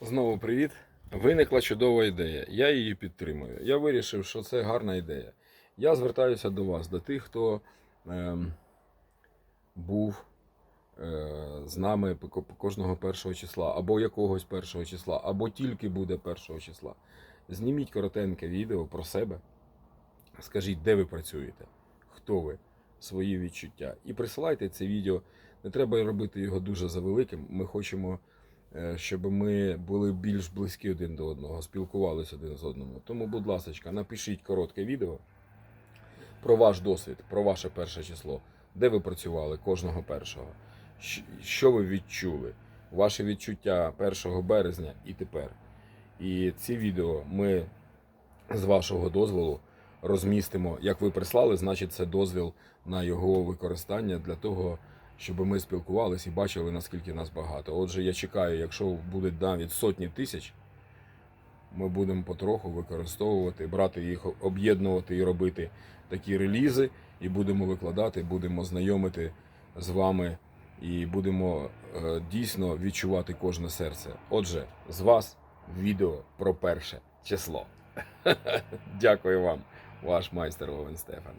Знову привіт. Виникла чудова ідея. Я її підтримую. Я вирішив, що це гарна ідея. Я звертаюся до вас, до тих, хто ем, був е, з нами кожного першого числа, або якогось першого числа, або тільки буде першого числа. Зніміть коротеньке відео про себе. Скажіть, де ви працюєте, хто ви, свої відчуття. І присилайте це відео. Не треба робити його дуже завеликим. Ми хочемо е, щоб ми були більш близькі один до одного, спілкувалися один з одним. Тому, будь ласка, напишіть коротке відео про ваш досвід, про ваше перше число, де ви працювали кожного першого, що ви відчули, ваші відчуття 1 березня і тепер. І ці відео ми з вашого дозволу розмістимо. Як ви прислали, значить це дозвіл на його використання для того, щоб ми спілкувалися і бачили, наскільки нас багато. Отже, я чекаю, якщо буде навіть сотні тисяч, ми будемо потроху використовувати, брати їх, об'єднувати і робити такі релізи, і будемо викладати, будемо знайомити з вами і будемо е, дійсно відчувати кожне серце. Отже, з вас відео про перше число. Дякую вам, ваш майстер Овен Стефан.